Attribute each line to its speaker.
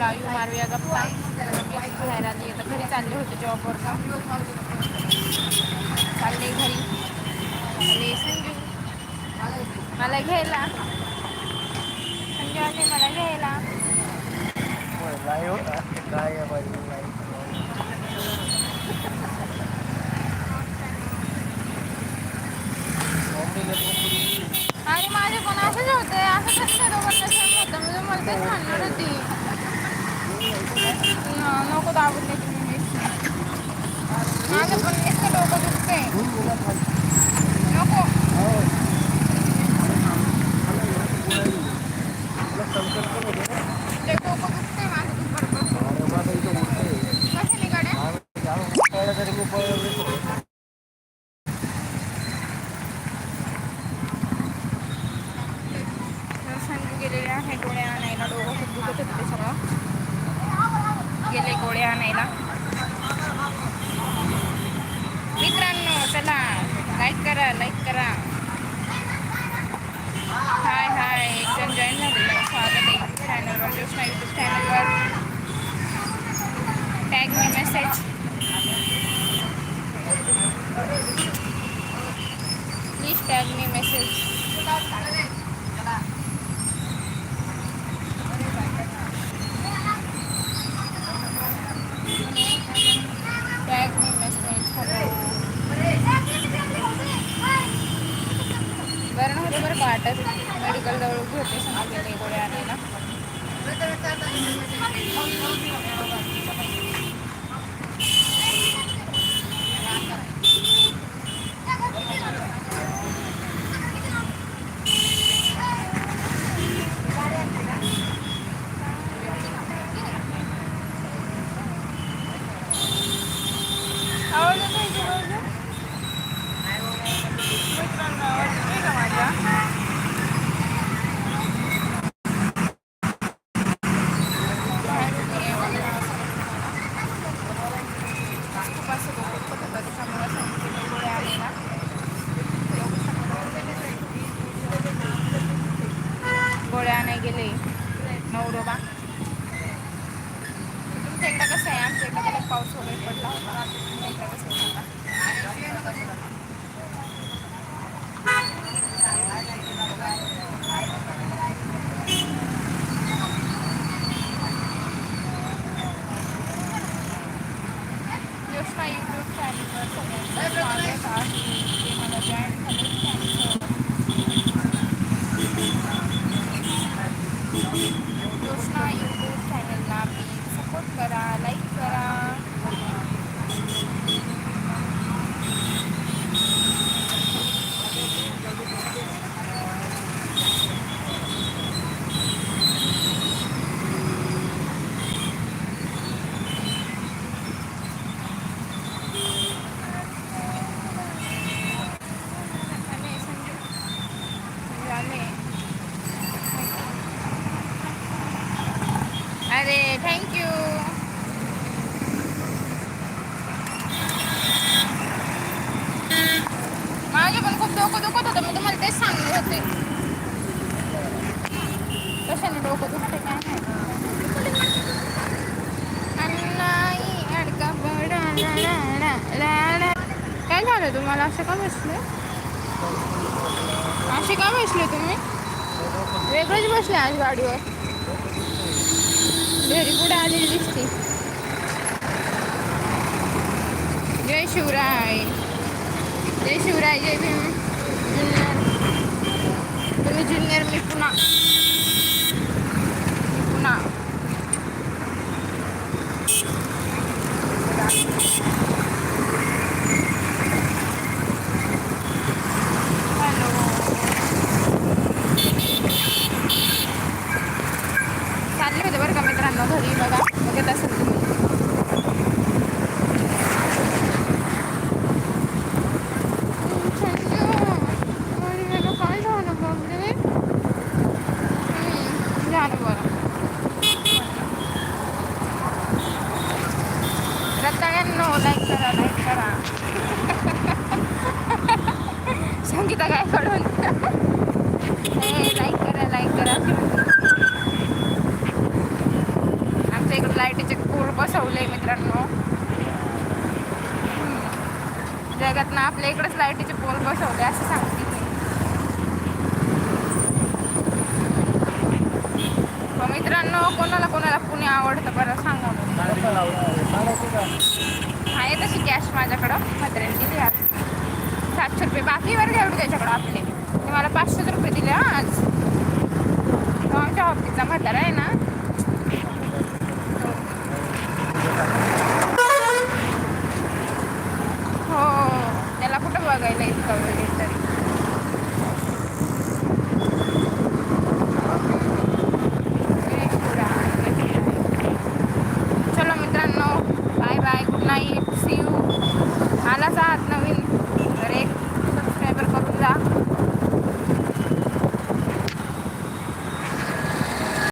Speaker 1: Live मारूया गप्पा. बाहेर आली आता घरी चालले होते जॉबवर का? चालले घरी. आणि संजू मला घ्यायला. संजू आले मला घ्यायला. अरे माझे पण असंच होते असं कसं दोघांना होतं. मी तुम्हाला तेच म्हणणार होती. न- दाबून देते मी माझं पण इतकं डोकं दुखते नको. ते डोकं दुखते माझं दुपारपासून कशाने गाड्या? गेलेले आहे गोळ्या आणायला. डोकं खूप दुखत होते सगळं. गेले गोळ्या आणायला. मित्रांनो चला लाईक करा लाईक करा. हाय हाय एक जॉईन झालेलं स्वागत आहे चॅनलवर यूट्यूब बरं नव्हतं बरं का वाटत मेडिकल जवळ उभी होते सांगितले गोळ्या आणायला. आवाज येतोय का माझा? मित्रांनो, आवाज येतोय का माझा? खूप असं डोकं दुखत होतं, त्याच्यामुळे सांगितलेलं गोळ्या आणायला. गोळ्या आणाय गेले नवरोबा तुमच्या इकडं कसं आहे? आमच्या इकडं तर पाऊस वगैरे पडला होता. तुमच्या इकडं कसं आहे. सांगा? जोशना यूट्यूब चॅनलवर सगळ्यांचं स्वागत आहे. ते मला जॉईन झाले त्यांचं जोशना यूट्यूब चॅनलला प्लीज सपोर्ट करा लाईक करा आले संजू संजू आले अरे थँक्यू माझे पण खूप डोकं दुखत होतं मी तुम्हाला तेच सांगले होते कशाने डोकं दुखते काय नाही अडका काय झालं तुम्हाला? असं का बसले? असे का बसले तुम्ही? वेगळंच बसले आज गाडीवर. घरी पुढे आलेली दिसते. जय शिवराय. जय शिवराय जय भीम. जुन्नर. तुम्ही जुन्नर मी पुन्हा. पुन्हा हॅलो. चालले होते बरं का मित्रांनो घरी बघा. बघत असेल तुम्ही. घेता काय कडून लाईक करा लाईक करा. आमच्या इकडे लाईटीचे कोड बसवले मित्रांनो. जगात ना आपल्या इकडेच लाईटीचे पोल बसवले असं सांगते मी. हो, मित्रांनो कोणाला कोणाला पुणे आवडतं बरं सांगा. आहे तशी कॅश माझ्याकडं. मात्र सातशे रुपये. बाकीवर घ्यावं त्याच्याकडं आपले ते मला पाचशेच रुपये दिले आज. तो आमच्या ऑफिसचा म्हातारा आहे ना. हो त्याला कुठं बघायला इतकं